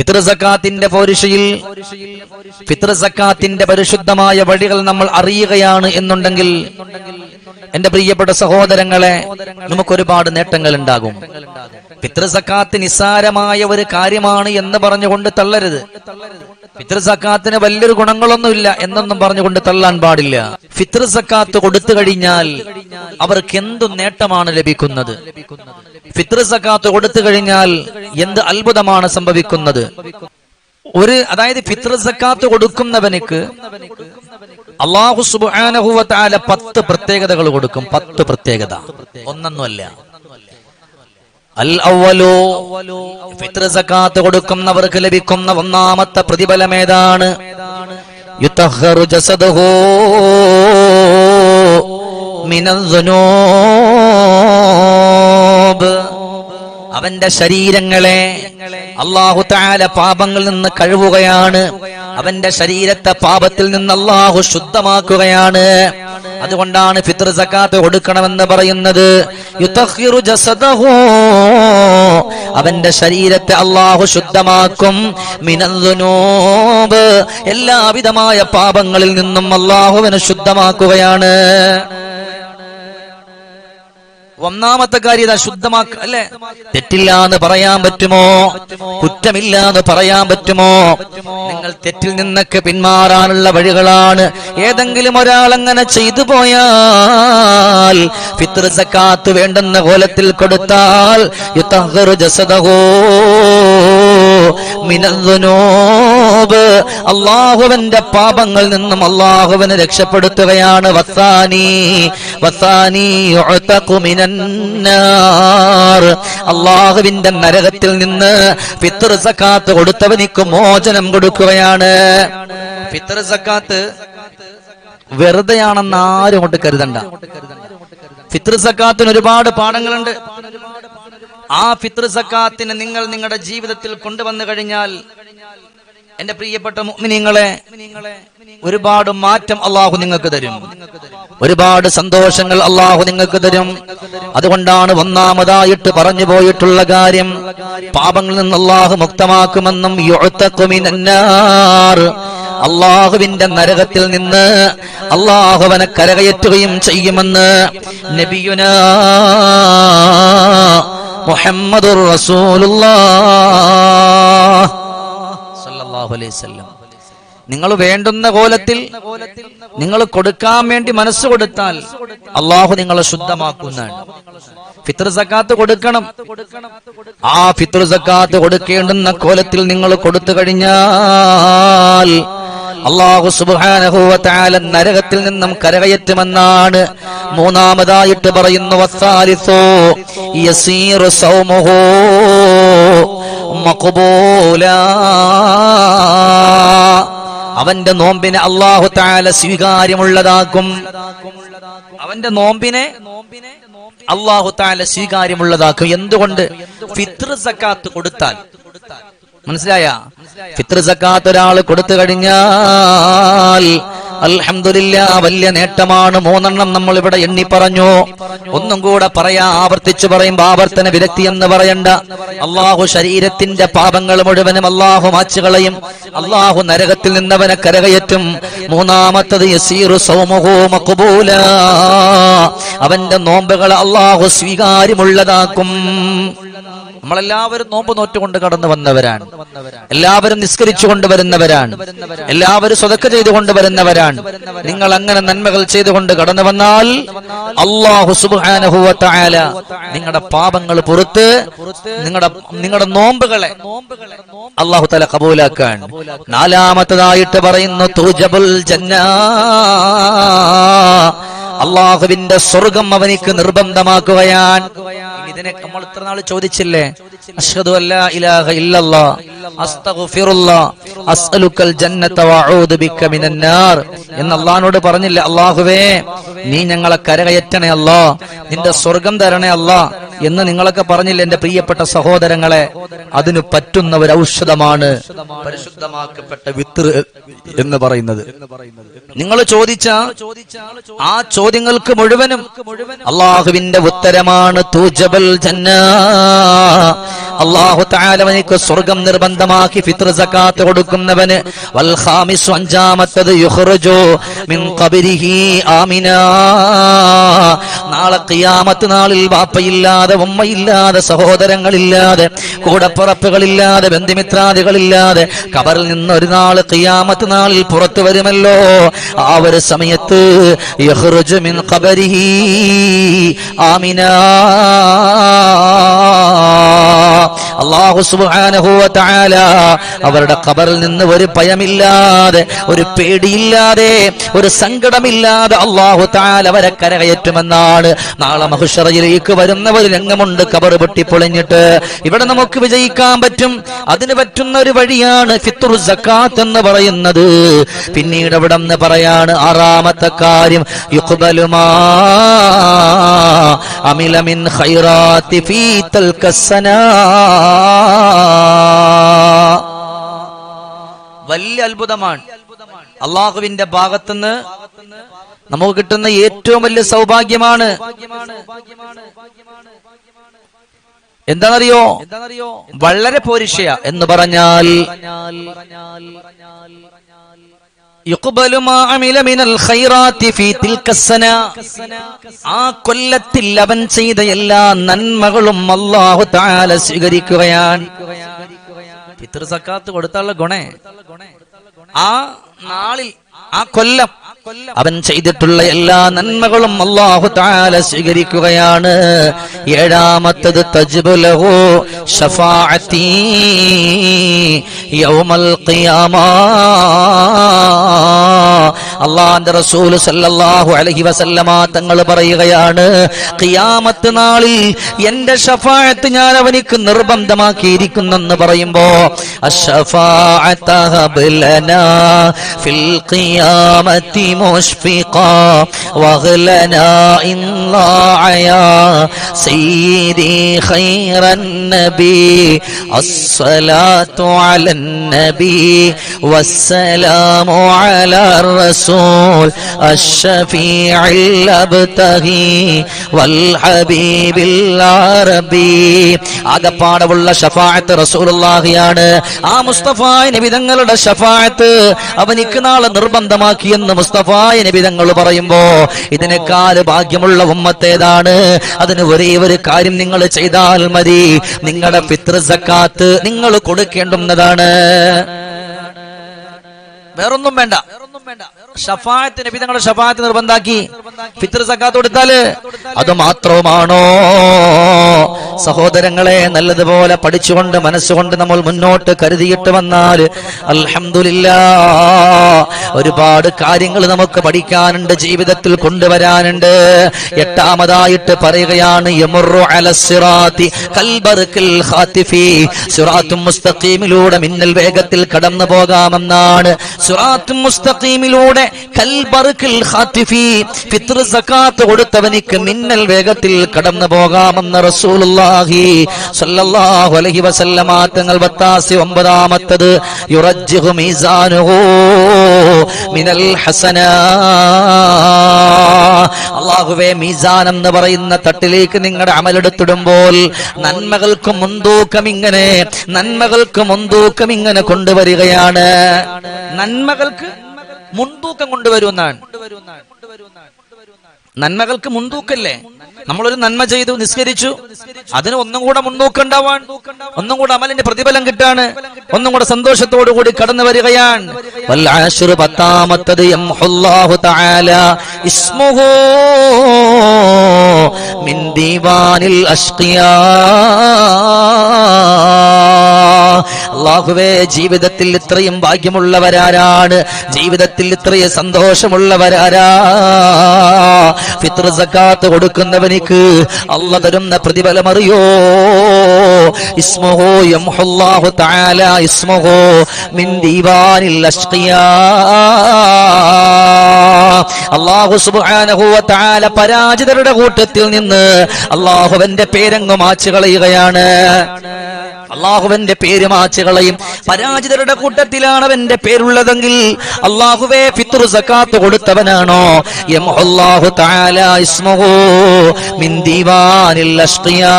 ഫിത്രസക്കാത്തിന്റെ ഫിത്ർ സക്കാത്തിന്റെ പരിശുദ്ധമായ വഴികൾ നമ്മൾ അറിയുകയാണ് എന്നുണ്ടെങ്കിൽ എന്റെ പ്രിയപ്പെട്ട സഹോദരങ്ങളെ നമുക്ക് ഒരുപാട് നേട്ടങ്ങൾ ഉണ്ടാകും ഫിത്ർ സക്കാത്ത് നിസ്സാരമായ ഒരു കാര്യമാണ് എന്ന് പറഞ്ഞുകൊണ്ട് തള്ളരുത്. ഫിത്ർ സക്കാത്തിന് വലിയൊരു ഗുണങ്ങളൊന്നുമില്ല എന്നൊന്നും പറഞ്ഞുകൊണ്ട് തള്ളാൻ പാടില്ല. ഫിത്ർ സക്കാത്ത് കൊടുത്തു കഴിഞ്ഞാൽ അവർക്ക് എന്തു നേട്ടമാണ് ലഭിക്കുന്നത്? ഫിത്ർ സക്കാത്ത് കൊടുത്തു കഴിഞ്ഞാൽ എന്ത് അത്ഭുതമാണ് സംഭവിക്കുന്നത്? ഒരു അതായത് ഫിത്ർ സക്കാത്ത് കൊടുക്കുന്നവനക്ക് അള്ളാഹു സുബാനഹുവല പത്ത് പ്രത്യേകതകൾ കൊടുക്കും. പത്ത് പ്രത്യേകത. ഒന്നൊന്നുമല്ല. അൽ അവലോ ഫിത്ർ സക്കാത്ത് കൊടുക്കുന്നവർക്ക് ലഭിക്കുന്ന ഒന്നാമത്തെ പ്രതിഫലം ഏതാണ്? യുതഹ്ഹറു ജസദഹു അവന്റെ ശരീരങ്ങളെ അള്ളാഹു താല പാപങ്ങളിൽ നിന്ന് കഴുകുകയാണ്. അവന്റെ ശരീരത്തെ പാപത്തിൽ നിന്ന് അള്ളാഹു ശുദ്ധമാക്കുകയാണ്. അതുകൊണ്ടാണ് ഫിത്ർ സക്കാത്ത് കൊടുക്കണമെന്ന് പറയുന്നത്. അവന്റെ ശരീരത്തെ അള്ളാഹു ശുദ്ധമാക്കും. എല്ലാവിധമായ പാപങ്ങളിൽ നിന്നും അള്ളാഹുവിനെ ശുദ്ധമാക്കുകയാണ്. ഒന്നാമത്തെ കാര്യം ഇതാ ശുദ്ധമാക്ക അല്ലെ? തെറ്റില്ല എന്ന് പറയാൻ പറ്റുമോ? കുറ്റമില്ല എന്ന് പറയാൻ പറ്റുമോ? നിങ്ങൾ തെറ്റിൽ നിന്നൊക്കെ പിന്മാറാനുള്ള വഴികളാണ്. ഏതെങ്കിലും ഒരാൾ അങ്ങനെ ചെയ്തു പോയാൽ ഫിത്ർ സക്കാത്ത് വേണ്ടെന്ന കോലത്തിൽ കൊടുത്താൽ യുതഹ്ഹറു ജസദഹു മിനദ്ദുനൂബ് അള്ളാഹുവിന്റെ പാപങ്ങളിൽ നിന്നും അള്ളാഹുവിനെ രക്ഷപ്പെടുത്തുകയാണ്. വസാനി വസാനി അള്ളാഹുവിന്റെ നരകത്തിൽ നിന്ന് ഫിത്ർ സക്കാത്ത് കൊടുത്തവനിക്ക് മോചനം കൊടുക്കുകയാണ്. ഫിത്ർ സക്കാത്ത് വെറുതെയാണെന്ന് ആരും കൊണ്ട് കരുതണ്ട. ഫിത്ർ സക്കാത്തിന് ഒരുപാട് പാഠങ്ങളുണ്ട്. ആ ഫിത്ർ സക്കാത്തിനെ നിങ്ങൾ നിങ്ങളുടെ ജീവിതത്തിൽ കൊണ്ടുവന്നു കഴിഞ്ഞാൽ എന്റെ പ്രിയപ്പെട്ട മുഅ്മിനീങ്ങളെ ഒരുപാട് മാറ്റം അള്ളാഹു നിങ്ങൾക്ക് തരും. ഒരുപാട് സന്തോഷങ്ങൾ അള്ളാഹു നിങ്ങൾക്ക് തരും. അതുകൊണ്ടാണ് ഒന്നാമതായിട്ട് പറഞ്ഞു പോയിട്ടുള്ള കാര്യം പാപങ്ങളിൽ നിന്ന് അള്ളാഹു മുക്തമാക്കുമെന്നും അള്ളാഹുവിന്റെ നരകത്തിൽ നിന്ന് അള്ളാഹുവനെ കരകയറ്റുകയും ചെയ്യുമെന്ന് നബിയുന മുഹമ്മദുർ റസൂലുള്ളാഹ് നിങ്ങൾ വേണ്ടുന്ന കോലത്തിൽ നിങ്ങൾ കൊടുക്കാൻ വേണ്ടി മനസ്സ് കൊടുത്താൽ അള്ളാഹു നിങ്ങളെ ശുദ്ധമാക്കുന്നതാണ്. ഫിത്ർ സക്കാത്ത് കൊടുക്കണം. ആ ഫിത്ർ സക്കാത്ത് കൊടുക്കേണ്ടുന്ന കോലത്തിൽ നിങ്ങൾ കൊടുത്തു കഴിഞ്ഞാൽ അള്ളാഹു സുബാനഹുവല നരകത്തിൽ നിന്നും കരകയറ്റുമെന്നാണ് മൂന്നാമതായിട്ട് പറയുന്നു സൗമുഹു മഖബൂലാ അവന്റെ നോമ്പിനെ അള്ളാഹു താല സ്വീകാര്യമുള്ളതാക്കും. അവന്റെ നോമ്പിനെ അള്ളാഹു താല സ്വീകാര്യമുള്ളതാക്കും. എന്തുകൊണ്ട്? ഫിത്ർ സക്കാത്ത് കൊടുത്താൽ. മനസ്സിലായ? ഫിത്ർ സക്കാത്ത് ഒരാൾ കൊടുത്തു കഴിഞ്ഞാൽ അൽഹംദുലില്ല വലിയ നേട്ടമാണ്. മൂന്നെണ്ണം നമ്മൾ ഇവിടെ എണ്ണി പറഞ്ഞു. ഒന്നും കൂടെ പറയാ ആവർത്തിച്ചു പറയുമ്പോ ആവർത്തന വിരക്തി എന്ന് പറയണ്ട. അള്ളാഹു ശരീരത്തിന്റെ പാപങ്ങൾ മുഴുവനും അള്ളാഹു മാച്ചുകളയും അള്ളാഹു നരകത്തിൽ നിന്നവനെ കരകയറ്റും. മൂന്നാമത്തത് അവന്റെ നോമ്പുകൾ അള്ളാഹു സ്വീകാര്യമുള്ളതാക്കും. നമ്മളെല്ലാവരും നോമ്പ് നോറ്റുകൊണ്ട് കടന്നു വന്നവരാണ്. എല്ലാവരും നിസ്കരിച്ചു കൊണ്ടുവരുന്നവരാണ് എല്ലാവരും സ്വതക്ക ചെയ്തുകൊണ്ട് വരുന്നവരാണ്. നിങ്ങൾ അങ്ങനെ നന്മകൾ ചെയ്തുകൊണ്ട് കടന്നു വന്നാൽ അള്ളാഹു സുബാനഹുല നിങ്ങളുടെ പാപങ്ങൾ പുറത്ത് നിങ്ങളുടെ നിങ്ങളുടെ നോമ്പുകളെ അള്ളാഹു തല കബൂലാക്കാൻ. നാലാമത്തതായിട്ട് പറയുന്നു തൂജബുൽ ജന്നാ. അള്ളാഹുവിന്റെ സ്വർഗം അവനിക്ക് നിർബന്ധമാക്കുകയാണ്. ഇതിനെ നമ്മൾ ഇത്ര നാൾ ചോദിച്ചില്ലേ? അഷ്ഹദു അസ്അലുക്കൽ ജന്നത വഅഊദു ബിക എന്ന് അള്ളാഹിനോട് പറഞ്ഞില്ലേ അള്ളാഹുവേ നീ ഞങ്ങളെ കരകയറ്റണേ അല്ലാ നിന്റെ സ്വർഗം തരണേ അല്ലാ എന്ന് നിങ്ങളൊക്കെ പറഞ്ഞില്ല എന്റെ പ്രിയപ്പെട്ട സഹോദരങ്ങളെ? അതിന് പറ്റുന്ന ഒരു ഔഷധമാണ് പരിശുദ്ധമാക്കപ്പെട്ട വിത്ത് എന്ന് പറയുന്നത്. നിങ്ങൾ ചോദിച്ച ആ ചോദ്യങ്ങൾക്ക് മുഴുവനും അള്ളാഹുവിന്റെ ഉത്തരമാണ് തൂജബൽ അള്ളാഹു താലവനിക്ക് സ്വർഗം നിർബന്ധമാക്കി ഫിത്ര സക്കാത്ത് കൊടുക്കുന്നവന് വൽ ഖാമിസു അഞ്ചാമത്തത് യുഖ്റജു മിൻ ഖബരിഹി ആമിന. നാളെ കിയാമത്ത് നാളിൽ ബാപ്പയില്ലാതെ ഉമ്മയില്ലാതെ സഹോദരങ്ങളില്ലാതെ കൂടപ്പുറപ്പുകളില്ലാതെ ബന്ധുമിത്രാദികളില്ലാതെ കബറിൽ നിന്ന് ഒരു നാൾ കിയാമത്ത് നാളിൽ പുറത്തു വരുമല്ലോ. ആ ഒരു സമയത്ത് അവരുടെ കബറിൽ നിന്ന് ഒരു ഭയമില്ലാതെ ഒരു പേടിയില്ലാതെ ഒരു സങ്കടമില്ലാതെ അള്ളാഹു താൽ അവരെ കരകയറ്റുമെന്നാണ് നാളെ മഹുഷറയിലേക്ക് വരുന്ന ഒരു രംഗമുണ്ട് കബർ പൊട്ടിപ്പൊളിഞ്ഞിട്ട് ഇവിടെ നമുക്ക് വിജയിക്കാൻ പറ്റും. അതിന് പറ്റുന്ന ഒരു വഴിയാണ് ഫിത്തുർ സക്കാത്ത് എന്ന് പറയുന്നത്. പിന്നീട് അവിടെ നിന്ന് പറയാണ് ആറാമത്തെ കാര്യം യുഖ്ബലുമാ അമില മിൻ ഖൈറാത്തി ഫീ തൽക്കസനാ വലിയ അത്ഭുതമാണ്. അള്ളാഹുവിന്റെ ഭാഗത്തുനിന്ന് നമുക്ക് കിട്ടുന്ന ഏറ്റവും വലിയ സൗഭാഗ്യമാണ് എന്താണെന്നറിയോ? വളരെ പോരിഷയ എന്ന് പറഞ്ഞാൽ. ആ കൊല്ലത്തിൽ അവൻ ചെയ്ത എല്ലാ നന്മകളും അല്ലാഹു തആല സ്വീകരിക്കുകയാണ്. ഫിത്ർ സക്കാത്ത് കൊടുത്തുള്ള ഗുണേ. ആ നാളിൽ ആ കൊല്ലം അവൻ ചെയ്തിട്ടുള്ള എല്ലാ നന്മകളും അള്ളാഹു താല സ്വീകരിക്കുകയാണ്. ഏഴാമത്തത് തജ്ബുലഹു ഷഫാഅത്തി യൗമൽ ഖിയാമ. അള്ളാന്റെ റസൂൽ സല്ലല്ലാഹു അലൈഹി വസല്ലമ തങ്ങൾ പറയുകയാണ് ഖിയാമത്ത് നാളിൽ എന്റെ ഷഫാഅത്ത് ഞാൻ അവനിക്ക് നിർബന്ധമാക്കിയിരിക്കുന്നെന്ന് പറയുമ്പോ അശ്ശഫാഅത ഹബ് ഫിൽ ഖിയാമത്തി മുഷ്ഫിഖാ വഗ്ലനാ ഇൻ ളാഅയാ സയ്യിദി ഖൈറൻ നബി الصلاة على النبي والسلام على الرسول الشفيع الأبتغي والحبيب العربي ആകപ്പാടവുള്ള ഷഫായത്ത് റസൂലുള്ളാഹിയാണ് ആ മുസ്തഫായ നബിതങ്ങളുടെ ഷഫായത്ത് അവനിക്ക് നാളെ നിർബന്ധമാക്കിയെന്ന് മുസ്തഫായ നബിതങ്ങൾ പറയുമ്പോ ഇതിനേക്കാൾ ഭാഗ്യമുള്ള ഉമ്മത്തേതാണ് അതിന് ഒരേ ഒരു കാര്യം നിങ്ങൾ ചെയ്താൽ മതി. നിങ്ങളുടെ പിതൃ സക്കാത്ത് നിങ്ങൾ കൊടുക്കേണ്ടുന്നതാണ്. വേറൊന്നും വേണ്ട. ഷഫായത്ത് നബി തങ്ങളുടെ ഷഫായത്ത് നിർബന്ധാക്കി. ഫിത്ർ സക്കാത്ത് കൊടുത്താൽ അത് മാത്രമാണോ സഹോദരങ്ങളെ നല്ലതുപോലെ പഠിച്ചുകൊണ്ട് മനസ്സുകൊണ്ട് നമ്മൾ മുന്നോട്ട് കരുതിയിട്ട് വന്നാൽ അൽഹംദുലില്ലാ. ഒരുപാട് കാര്യങ്ങൾ നമുക്ക് പഠിക്കാനുണ്ട് ജീവിതത്തിൽ കൊണ്ടുവരാനുണ്ട്. എട്ടാമതായിട്ട് പറയുകയാണ് സിറാത്തി മുസ്തഖീമിലൂടെ മിന്നൽ വേഗത്തിൽ കടന്നു പോകാമെന്നാണ് സിറാത്തും മുസ്തഖീമിലൂടെ ഖാത്തിഫി ഫിത്ർ സക്കാത്ത് കൊടുത്തവനിക്ക് മിന്നൽ വേഗത്തിൽ കടന്നു പോകാമെന്ന് റസൂലുള്ളാഹി സല്ലല്ലാഹു അലൈഹി വസല്ലമ തങ്ങൾ വത്താസി ഒമ്പതാമത്തത്. യുറജ്ജിഹു മീസാനുഹു മിനൽ ഹസനാ. അള്ളാഹുവേ മീസാൻ എന്ന് പറയുന്ന തട്ടിലേക്ക് നിങ്ങളുടെ അമലെടുത്തിടുമ്പോൾ നന്മകൾക്ക് മുൻതൂക്കം ഇങ്ങനെ നന്മകൾക്ക് മുൻതൂക്കം ഇങ്ങനെ കൊണ്ടുവരികയാണ്. നന്മകൾക്ക് മുൻതൂക്കം കൊണ്ടുവരുമെന്നാണ്. നന്മകൾക്ക് മുൻതൂക്കല്ലേ? നമ്മളൊരു നന്മ ചെയ്തു നിസ്കരിച്ചു. അതിന് ഒന്നും കൂടെ മുൻതൂക്കം ഉണ്ടാവാൻ ഒന്നും കൂടെ അമലിന്റെ പ്രതിഫലം കിട്ടാണ്. ഒന്നും കൂടെ സന്തോഷത്തോടു കൂടി കടന്നു വരികയാണ്. പത്താമത്തത് മിൻ ദീവാനിൽ അള്ളാഹുവേ ജീവിതത്തിൽ ഇത്രയും ഭാഗ്യമുള്ളവരാരാണ്. ജീവിതത്തിൽ ഇത്രയും സന്തോഷമുള്ളവരാരാ. ഫിത്ർ സക്കാത്ത് കൊടുക്കുന്നവനിക്ക് അല്ല തരുന്ന പ്രതിഫലം അറിയോ? ഇസ്മഹോ തആല മിൻ ദീവാനിൽ അഷ്ഖിയാ സുബ്ഹാനഹു പരാജിതരുടെ കൂട്ടത്തിൽ നിന്ന് അള്ളാഹുവിന്റെ പേരങ്ങ് മാച്ചു കളയുകയാണ്. അള്ളാഹുവിന്റെ പേര് മാച്ചു കളയും. പരാജിതരുടെ കൂട്ടത്തിലാണ് അവന്റെ പേരുള്ളതെങ്കിൽ അള്ളാഹുവേ ഫിത്രു സക്കാത്ത് കൊടുത്തവനാണോ? ഇസ്മുഹു മിൻ ദീവാനിൽ അഷ്ഖിയാ.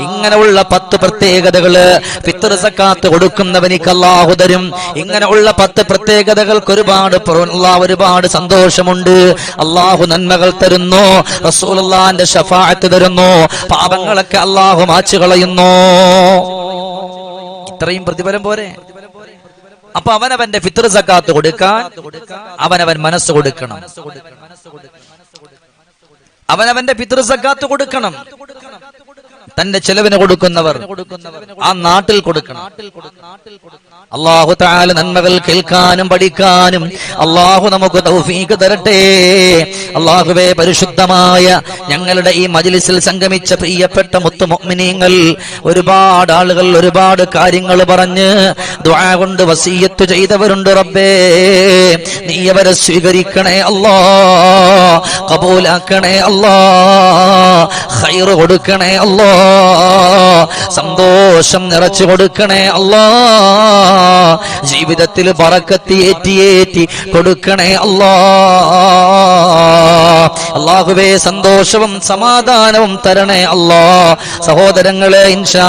ഇങ്ങനെയുള്ള പത്ത് പ്രത്യേകതകൾ ഫിത്ർ സക്കാത്ത് കൊടുക്കുന്നവനിക്ക് അള്ളാഹു തരും. ഇങ്ങനെയുള്ള പത്ത് പ്രത്യേകതകൾക്ക് ഒരുപാട് ഒരുപാട് സന്തോഷമുണ്ട്. അള്ളാഹു നന്മകൾ തരുന്നു. റസൂലുള്ളാന്റെ ഷഫാഅത്ത് തരുന്നു. പാപങ്ങളൊക്കെ അള്ളാഹു മാച്ചു കളയുന്നു. ഇത്രയും പ്രതിഫലം പോരെ? അപ്പൊ അവനവന്റെ ഫിത്ർ സക്കാത്ത് കൊടുക്കാൻ അവനവൻ മനസ്സ് കൊടുക്കണം. അവനവന്റെ പിതൃസക്കാത്ത് കൊടുക്കണം. തന്റെ ചെലവിന് കൊടുക്കുന്നവർ ആ നാട്ടിൽ കൊടുക്കണം. അള്ളാഹു താല നന്മകൾ കേൾക്കാനും പഠിക്കാനും അള്ളാഹു നമുക്ക് തൗഫീക്ക് തരട്ടെ. അള്ളാഹുവേ പരിശുദ്ധമായ ഞങ്ങളുടെ ഈ മജ്ലിസിൽ സംഗമിച്ച പ്രിയപ്പെട്ട മുത്തുമൊമിനീങ്ങൾ ഒരുപാട് ആളുകൾ ഒരുപാട് കാര്യങ്ങൾ പറഞ്ഞ് ദ്വാ കൊണ്ട് വസീയത്ത് ചെയ്തവരുണ്ട് റബ്ബേ. നീ അവരെ സ്വീകരിക്കണേ അല്ലാ കബൂലാക്കണേ അല്ലാ ഹൈറ് കൊടുക്കണേ അല്ലാ. സന്തോഷം നിറച്ചു കൊടുക്കണേ അല്ലാ ജീവിതത്തിൽ പറക്കത്തി ഏറ്റിയേറ്റി കൊടുക്കണേ അല്ലാ അള്ളാഹുവേ സന്തോഷവും സമാധാനവും തരണേ അല്ലാ സഹോദരങ്ങളെ ഇൻഷാ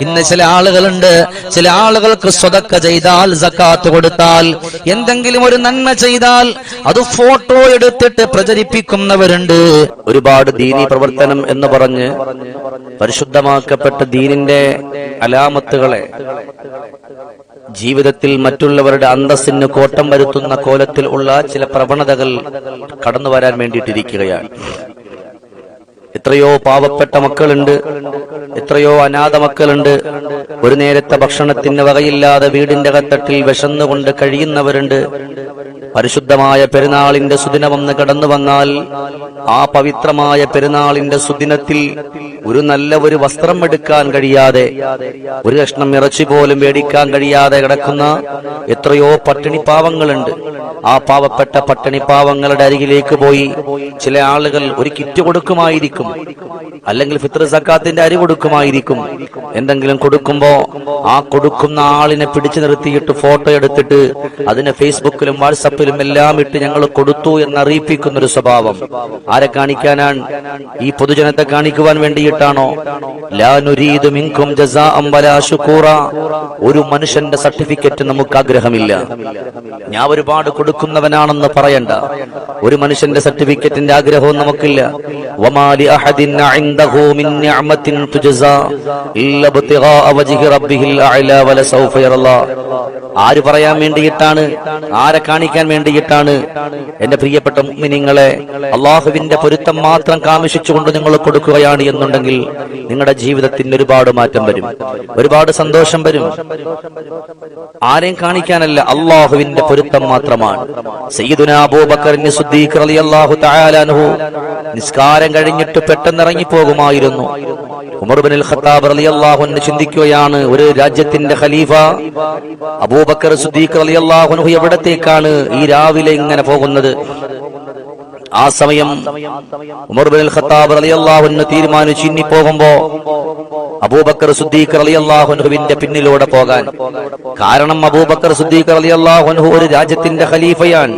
ഇന്ന് ചില ആളുകളുണ്ട്. ചില ആളുകൾക്ക് സ്വതക്ക ചെയ്താൽ സക്കാത്ത് കൊടുത്താൽ എന്തെങ്കിലും ഒരു നന്മ ചെയ്താൽ അത് ഫോട്ടോ എടുത്തിട്ട് പ്രചരിപ്പിക്കുന്നവരുണ്ട്. ഒരുപാട് ദീനി പ്രവർത്തനം എന്ന് പറഞ്ഞ് പരിശുദ്ധമാക്കപ്പെട്ട ദീനിന്റെ അലാമത്തുകളെ ജീവിതത്തിൽ മറ്റുള്ളവരുടെ അന്തസ്സിന് കോട്ടം വരുത്തുന്ന കോലത്തിൽ ഉള്ള ചില പ്രവണതകൾ കടന്നു വരാൻ വേണ്ടിയിട്ടിരിക്കുകയാണ്. എത്രയോ പാവപ്പെട്ട മക്കളുണ്ട് എത്രയോ അനാഥ മക്കളുണ്ട്. ഒരു നേരത്തെ ഭക്ഷണത്തിന് വകയില്ലാതെ വീടിന്റെ കത്തട്ടിൽ വിശന്നുകൊണ്ട് കഴിയുന്നവരുണ്ട്. പരിശുദ്ധമായ പെരുന്നാളിന്റെ സുദിനമെന്ന് കടന്നു വന്നാൽ ആ പവിത്രമായ പെരുന്നാളിന്റെ സുദിനത്തിൽ ഒരു നല്ല ഒരു വസ്ത്രം എടുക്കാൻ കഴിയാതെ ഒരു കഷ്ണം ഇറച്ചി പോലും മേടിക്കാൻ കഴിയാതെ കിടക്കുന്ന എത്രയോ പട്ടിണി പാവങ്ങളുണ്ട്. ആ പാവപ്പെട്ട പട്ടിണി പാവങ്ങളുടെ അരികിലേക്ക് പോയി ചില ആളുകൾ ഒരു കിറ്റ് കൊടുക്കുമായിരിക്കും അല്ലെങ്കിൽ ഫിത്ര സക്കാത്തിന്റെ അരി കൊടുക്കുമായിരിക്കും. എന്തെങ്കിലും കൊടുക്കുമ്പോ ആ കൊടുക്കുന്ന ആളിനെ പിടിച്ചു നിർത്തിയിട്ട് ഫോട്ടോ എടുത്തിട്ട് അതിനെ ഫേസ്ബുക്കിലും വാട്സപ്പിലും എല്ലാം ഇട്ട് ഞങ്ങൾ കൊടുത്തു എന്ന് അറിയിപ്പിക്കുന്ന ഒരു സ്വഭാവം. ആരെ കാണിക്കാനാണ്? ഈ പൊതുജനത്തെ കാണിക്കുവാൻ വേണ്ടിയിട്ടാണോ? മിങ്കും ഒരു മനുഷ്യന്റെ സർട്ടിഫിക്കറ്റ് നമുക്ക് ആഗ്രഹമില്ല. ഞാൻ ഒരുപാട് കൊടുക്കുന്നവനാണെന്ന് പറയണ്ട. ഒരു മനുഷ്യന്റെ സർട്ടിഫിക്കറ്റിന്റെ ആഗ്രഹവും നമുക്കില്ല. വമാലി അഹദിൻ മിൻ നിഅമത്തിൻ തുജസാ ഇല്ല വലസൗഫ യറല്ലാ ആര് പറയാൻ വേണ്ടിയിട്ടാണ്? ആരെ കാണിക്കാൻ വേണ്ടിയിട്ടാണ് എന്റെ പ്രിയപ്പെട്ട മിനിങ്ങളെ അള്ളാഹുവിന്റെ പൊരുത്തം മാത്രം കാമിഷിച്ചുകൊണ്ട് നിങ്ങൾ കൊടുക്കുകയാണ് എന്നുണ്ടെങ്കിൽ നിങ്ങളുടെ ജീവിതത്തിന് ഒരുപാട് മാറ്റം വരും. ഒരുപാട് സന്തോഷം വരും. ആരെയും കാണിക്കാനല്ല അള്ളാഹുവിന്റെ പൊരുത്തം മാത്രമാണ്. നിസ്കാരം കഴിഞ്ഞിട്ട് പെട്ടെന്ന് ഇറങ്ങിപ്പോകുമായിരുന്നു. ഉമർ ബിൻ ഖത്താബ് റളിയല്ലാഹു അൻഹു ചിന്തിക്കുകയാണ് ഒരു രാജ്യത്തിന്റെ ഖലീഫ അബൂബക്കർ സുദ്ദീഖ് റളിയല്ലാഹു അൻഹു എവിടത്തേക്കാണ് ഈ രാവിലെ ഇങ്ങനെ പോകുന്നത്? ആ സമയം ഉമർ ബിൻ അൽ ഖത്താബ് റളിയല്ലാഹു അൻഹു തീരുമാനിച്ചു ഇനി പോകുമ്പോ അബൂബക്കർ സുദ്ദീഖ് റളിയല്ലാഹു അൻഹുവിന്റെ പിന്നിലൂടെ പോകാൻ. കാരണം അബൂബക്കർ സുദ്ദീഖ് റളിയല്ലാഹു അൻഹു ഒരു രാജ്യത്തിന്റെ ഖലീഫയാണ്.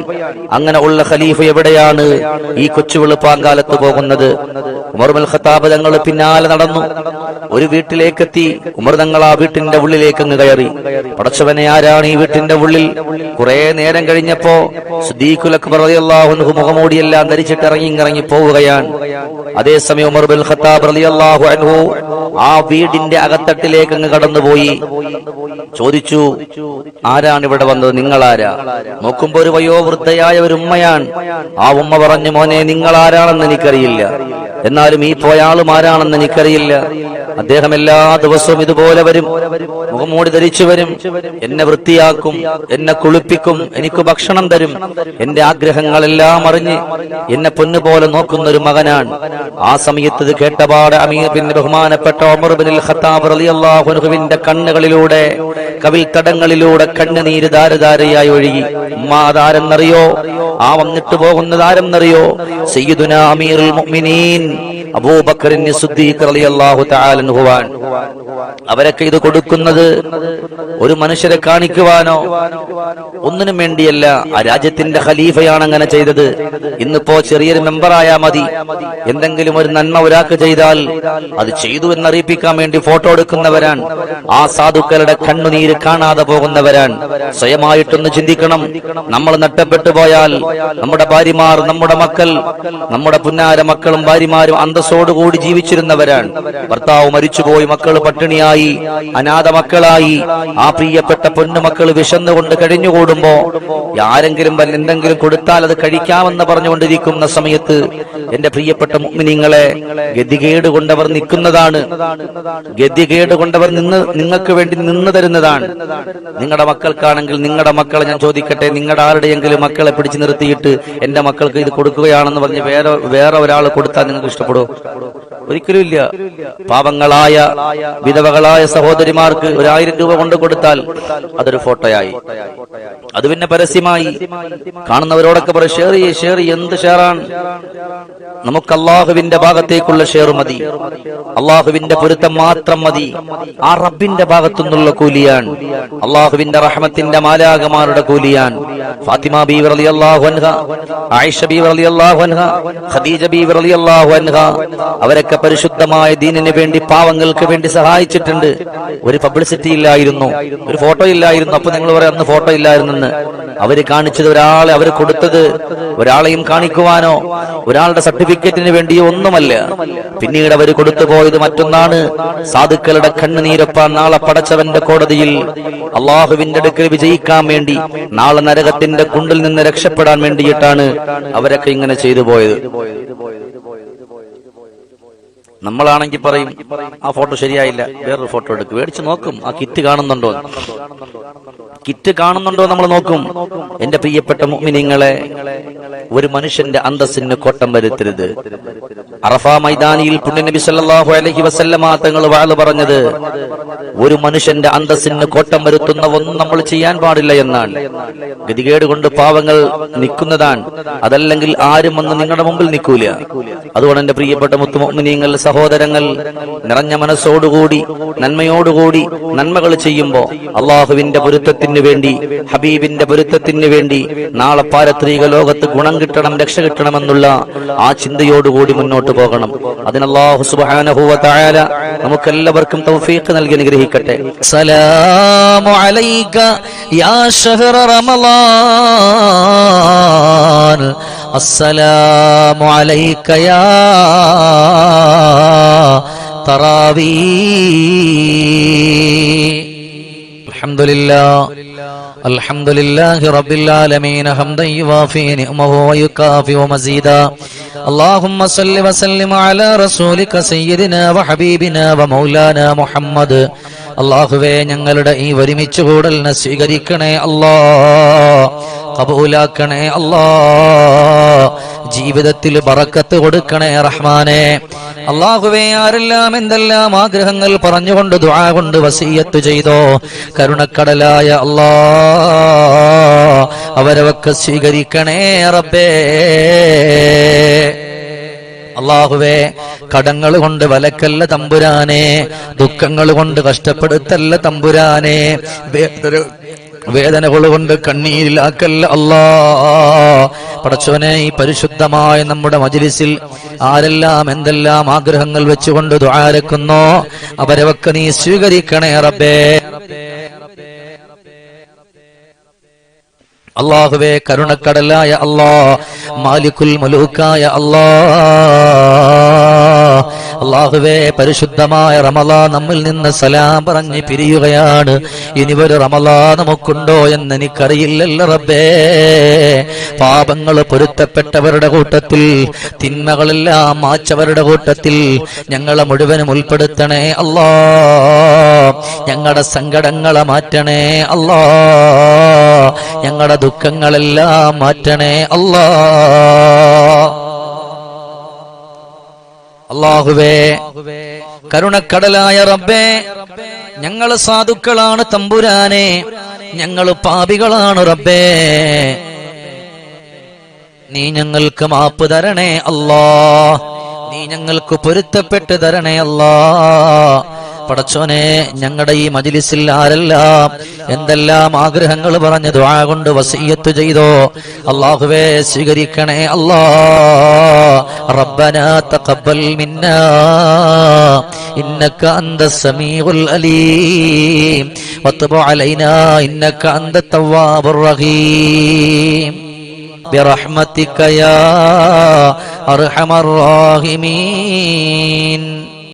അങ്ങനെ ഉള്ള ഖലീഫ എവിടെയാണ് ഈ കൊച്ചു വെളുപ്പാങ്കാലത്ത് പോകുന്നത്? ഉമർ ബിൻ അൽ ഖത്താബ് തങ്ങൾ പിന്നാലെ നടന്നു. ഒരു വീട്ടിലേക്കെത്തി ഉമർ തങ്ങൾ ആ വീട്ടിന്റെ ഉള്ളിലേക്ക് അങ്ങ് കയറി. പടച്ചവനെ ആരാണ് ഈ വീട്ടിന്റെ ഉള്ളിൽ? കുറെ നേരം കഴിഞ്ഞപ്പോ സുദ്ദീഖുൽ അക്ബർ റളിയല്ലാഹു അൻഹു മുഖമൂടിയെല്ലാം ധരിച്ചിട്ട് ഇറങ്ങി ഇറങ്ങി പോവുകയാണ്. അതേസമയം ഉമർ ഖത്താബ് റളിയല്ലാഹു അൻഹു ആ വീടിന്റെ അകത്തട്ടിലേക്ക് അങ്ങ് കടന്നുപോയി. ചോദിച്ചു ആരാണ് ഇവിടെ വന്നത്? നിങ്ങളാരാ? നോക്കുമ്പോ ഒരു വയോവൃദ്ധയായ ഒരു ഉമ്മയാണ്. ആ ഉമ്മ പറഞ്ഞു മോനെ നിങ്ങൾ ആരാണെന്ന് എനിക്കറിയില്ല. എന്നാലും ഈ പോയാളും ആരാണെന്ന് എനിക്കറിയില്ല. അദ്ദേഹം എല്ലാ ദിവസവും ഇതുപോലെ വരും. മുഖംമൂടി ധരിച്ചു വരും. എന്നെ വൃത്തിയാക്കും എന്നെ കുളിപ്പിക്കും എനിക്ക് ഭക്ഷണം തരും. എന്റെ ആഗ്രഹങ്ങളെല്ലാം അറിഞ്ഞ് എന്നെ പൊന്നുപോലെ നോക്കുന്ന ഒരു മകനാണ്. ആ സമയത്ത് ഇത് കേട്ടപാട് അമീർ ബിൻ ബഹുമാനപ്പെട്ട ഉമർ ബിൻ ഖത്താബ് കണ്ണുകളിലൂടെ കവിൽത്തടങ്ങളിലൂടെ കണ്ണുനീര് ധാരധാരയായി ഒഴുകി. ഉമ്മ അതാരെന്നറിയോ? ആ വന്നിട്ട് പോകുന്നത് ആരെന്നറിയോ? സയ്യിദുന അമീറുൽ മുഅ്മിനീൻ. അവരൊക്കെ ഇത് കൊടുക്കുന്നത് ഒരു മനുഷ്യരെ കാണിക്കുവാനോ ഒന്നിനും വേണ്ടിയല്ല. ആ രാജ്യത്തിന്റെ ഖലീഫയാണ് അങ്ങനെ ചെയ്തത്. ഇന്നിപ്പോ ചെറിയൊരു മെമ്പറായാ മതി. എന്തെങ്കിലും ഒരു നന്മ ഒരാൾക്ക് ചെയ്താൽ അത് ചെയ്തു എന്നറിയിപ്പിക്കാൻ വേണ്ടി ഫോട്ടോ എടുക്കുന്നവരാണ്. ആ സാധുക്കളുടെ കണ്ണുനീര് കാണാതെ പോകുന്നവരാണ്. സ്വയമായിട്ടൊന്ന് ചിന്തിക്കണം. നമ്മൾ നഷ്ടപ്പെട്ടു പോയാൽ നമ്മുടെ ഭാര്യമാർ നമ്മുടെ മക്കൾ നമ്മുടെ പുന്നാര മക്കളും ഭാര്യമാരും അന്തസ്സോടുകൂടി ജീവിച്ചിരുന്നവരാണ്. ഭർത്താവ് മരിച്ചുപോയി മക്കൾ പട്ടിണിയായി അനാഥ മക്കളായി. ആ പ്രിയപ്പെട്ട പൊന്നുമക്കൾ വിശന്നുകൊണ്ട് കഴിഞ്ഞുകൂടുമ്പോ ആരെങ്കിലും വല്ല എന്തെങ്കിലും കൊടുത്താൽ അത് കഴിക്കാമെന്ന് പറഞ്ഞുകൊണ്ടിരിക്കുന്ന സമയത്ത് എന്റെ പ്രിയപ്പെട്ട മുഗ്മിനിങ്ങളെ ഗതികേട് കൊണ്ടവർ നിൽക്കുന്നതാണ്. ഗതികേട് കൊണ്ടവർ നിന്ന് നിങ്ങൾക്ക് വേണ്ടി നിന്ന് തരുന്നതാണ്. നിങ്ങളുടെ മക്കൾക്കാണെങ്കിൽ നിങ്ങളുടെ മക്കളെ ഞാൻ ചോദിക്കട്ടെ നിങ്ങളുടെ ആരുടെയെങ്കിലും മക്കളെ പിടിച്ചു നിർത്തിയിട്ട് എന്റെ മക്കൾക്ക് ഇത് കൊടുക്കുകയാണെന്ന് പറഞ്ഞ് വേറെ വേറെ ഒരാൾ കൊടുത്താൽ നിങ്ങൾക്ക് ഇഷ്ടപ്പെടുമോ? ഒരിക്കലും ഇല്ല. പാവങ്ങളായ വിധവകളായ സഹോദരിമാർക്ക് ഒരായിരം രൂപ കൊണ്ട് കൊടുത്താൽ അതൊരു ഫോട്ടോയായി. അത് പിന്നെ പരസ്യമായി. കാണുന്നവരോടൊക്കെ പറയും ഷെയർ ചെയ്യ് ഷെയർ എന്ത് ഷെയറാണ് നമുക്ക് അള്ളാഹുവിന്റെ ഭാഗത്തേക്കുള്ള ഷെയർ മതി. അള്ളാഹുവിന്റെ പൊരുത്തം മാത്രം മതി. ആ റബ്ബിന്റെ ഭാഗത്തു നിന്നുള്ള കൂലിയാൻ അള്ളാഹുവിന്റെ റഹ്മത്തിന്റെ മാലാകമാരുടെ കൂലിയാൻ ഫാത്തിമ ബീവർ അലി അള്ളാഹു അൻഹ ആയിഷ ബീവർ അലി അള്ളാഹു അൻഹ ഖദീജ ബീവർ അലി അള്ളാഹു അൻഹ അവരൊക്കെ പരിശുദ്ധമായ ദീനിന് വേണ്ടി പാവങ്ങൾക്ക് വേണ്ടി സഹായിച്ചിട്ടുണ്ട്. ഒരു പബ്ലിസിറ്റി ഇല്ലായിരുന്നു. ഒരു ഫോട്ടോ ഇല്ലായിരുന്നു. അപ്പൊ നിങ്ങൾ പറയാം അന്ന് ഫോട്ടോ ഇല്ലായിരുന്നെന്ന്. അവർ കാണിച്ചത് ഒരാളെ അവർ കൊടുത്തത് ഒരാളെയും കാണിക്കുവാനോ ഒരാളുടെ സർട്ടിഫിക്കറ്റിന് വേണ്ടിയോ ഒന്നുമല്ല. പിന്നീട് അവർ കൊടുത്തുപോയത് മറ്റൊന്നാണ്. സാധുക്കളുടെ കണ്ണുനീരപ്പാൻ നാളെ പടച്ചവന്റെ കോടതിയിൽ അള്ളാഹുവിന്റെ അടുക്കൽ വിജയിക്കാൻ വേണ്ടി നാളെ നരകത്തിന്റെ കുണ്ടിൽ നിന്ന് രക്ഷപ്പെടാൻ വേണ്ടിയിട്ടാണ് അവരൊക്കെ ഇങ്ങനെ ചെയ്തു പോയത്. നമ്മളാണെങ്കിൽ പറയും ആ ഫോട്ടോ ശരിയായില്ല വേറൊരു ഫോട്ടോ എടുക്കും മേടിച്ച് നോക്കും ആ കിറ്റ് കാണുന്നുണ്ടോ. കിറ്റ് കാണുന്നുണ്ടോ നമ്മൾ നോക്കും. എന്റെ പ്രിയപ്പെട്ട മുഅ്മിനീങ്ങളെ ഒരു മനുഷ്യന്റെ അന്തസ്സിന് കോട്ടം വരുത്തരുത്. അറഫ മൈതാനിയിൽ പുണ്യനബി സല്ലല്ലാഹു അലൈഹി വസല്ലമ തങ്ങൾ വാൾ പറഞ്ഞത് ഒരു മനുഷ്യന്റെ അന്തസ്സിന് കോട്ടം വരുത്തുന്ന ഒന്നും നമ്മൾ ചെയ്യാൻ പാടില്ല എന്നാണ് ഗതികേട് കൊണ്ട് പാവങ്ങൾ നിൽക്കുന്നതാണ്. അതല്ലെങ്കിൽ ആരും വന്ന് നിങ്ങളുടെ മുമ്പിൽ നിൽക്കൂല. അതുകൊണ്ട് എന്റെ പ്രിയപ്പെട്ട മുത്തുമൊമിനിയങ്ങൾ സഹോദരങ്ങൾ നിറഞ്ഞ മനസ്സോടുകൂടി നന്മയോടുകൂടി നന്മകൾ ചെയ്യുമ്പോൾ അള്ളാഹുവിന്റെ പൊരുത്തത്തിന് അള്ളാഹുവിന് വേണ്ടി ഹബീബിന്റെ പൊരുത്തത്തിന് വേണ്ടി നാളെ പാരത്രീക ലോകത്ത് ഗുണം കിട്ടണം രക്ഷ കിട്ടണമെന്നുള്ള ആ ചിന്തയോടുകൂടി മുന്നോട്ട് പോകണം. അതിനല്ലാഹു സുബാനഹുവ തായാല നമുക്കെല്ലാവർക്കും തൗഫീഖ് നൽകി അനുഗ്രഹിക്കട്ടെ. സലാമു അലൈക യാ റമളാൻ. അലൈക യാ തറാവീ الحمد لله الحمد لله رب العالمين حمدا يوافي نعمه ويكافئ مزيدا اللهم صل وسلم على رسولك سيدنا وحبيبنا ومولانا محمد അള്ളാഹുവേ ഞങ്ങളുടെ ഈ ഒരുമിച്ച് കൂടലിനെ സ്വീകരിക്കണേ അല്ലാ കബൂലാക്കണേ അല്ലാ ജീവിതത്തിൽ ബറക്കത്ത് കൊടുക്കണേ റഹ്മാനെ. അള്ളാഹുവേ ആരെല്ലാം എന്തെല്ലാം ആഗ്രഹങ്ങൾ പറഞ്ഞുകൊണ്ട് ദുആ കൊണ്ട് വസീയത്ത് ചെയ്തോ? കരുണക്കടലായ അള്ളാ അവരവൊക്കെ സ്വീകരിക്കണേ റബ്ബേ. അള്ളാഹുവേ കടങ്ങൾ കൊണ്ട് വലക്കല്ല തമ്പുരാനെ. ദുഃഖങ്ങൾ കൊണ്ട് കഷ്ടപ്പെടുത്തല്ല തമ്പുരാനെ. വേദനകൾ കൊണ്ട് കണ്ണീരിലാക്കല്ല അല്ലാ. പടച്ചവനെ ഈ പരിശുദ്ധമായ നമ്മുടെ മജിലിസിൽ ആരെല്ലാം എന്തെല്ലാം ആഗ്രഹങ്ങൾ വെച്ചുകൊണ്ട് ദ്വാരക്കുന്നോ അവരവക്കെ നീ സ്വീകരിക്കണേ റബ്ബേ. അള്ളാഹുവേ കരുണക്കടലായ അല്ലാ മാലിക്കുൽ മലൂക്കായ അല്ലാ. അള്ളാഹുവേ പരിശുദ്ധമായ റമലാ നമ്മിൽ നിന്ന് സലാം പറഞ്ഞ് പിരിയുകയാണ്. ഇനി ഒരു റമലാ നമുക്കുണ്ടോ എന്ന് എനിക്കറിയില്ലല്ലോ റബ്ബേ. പാപങ്ങൾ പൊരുത്തപ്പെട്ടവരുടെ കൂട്ടത്തിൽ തിന്മകളെല്ലാം മാച്ചവരുടെ കൂട്ടത്തിൽ ഞങ്ങളെ മുഴുവനും ഉൾപ്പെടുത്തണേ അല്ലാ. ഞങ്ങളുടെ സങ്കടങ്ങളെ മാറ്റണേ അല്ലാ. ഞങ്ങളുടെ ദുഃഖങ്ങളെല്ലാം മാറ്റണേ അല്ലാ. അള്ളാഹുവേ കരുണക്കടലായ റബ്ബേ ഞങ്ങൾ സാധുക്കളാണ് തമ്പുരാനെ ഞങ്ങൾ പാപികളാണ് റബ്ബേ. നീ ഞങ്ങൾക്ക് മാപ്പ് തരണേ അല്ലാ നീ ഞങ്ങൾക്ക് പൊരുത്തപ്പെട്ട് തരണേ അല്ലാ. പടച്ചോനെ ഞങ്ങളുടെ ഈ മജിലിസിൽ ആരെല്ലാം എന്തെല്ലാം ആഗ്രഹങ്ങൾ പറഞ്ഞ് ദ്വാ കൊണ്ട് വസീയത്ത് ചെയ്തോ അള്ളാഹുവേ സ്വീകരിക്കണേ അല്ലാ റബ്ബന തഖബ്ബൽ മിന്നാ إنك أنت السميع الأليم وتب علينا إنك أنت التواب الرحيم برحمتك يا أرحم الراحمين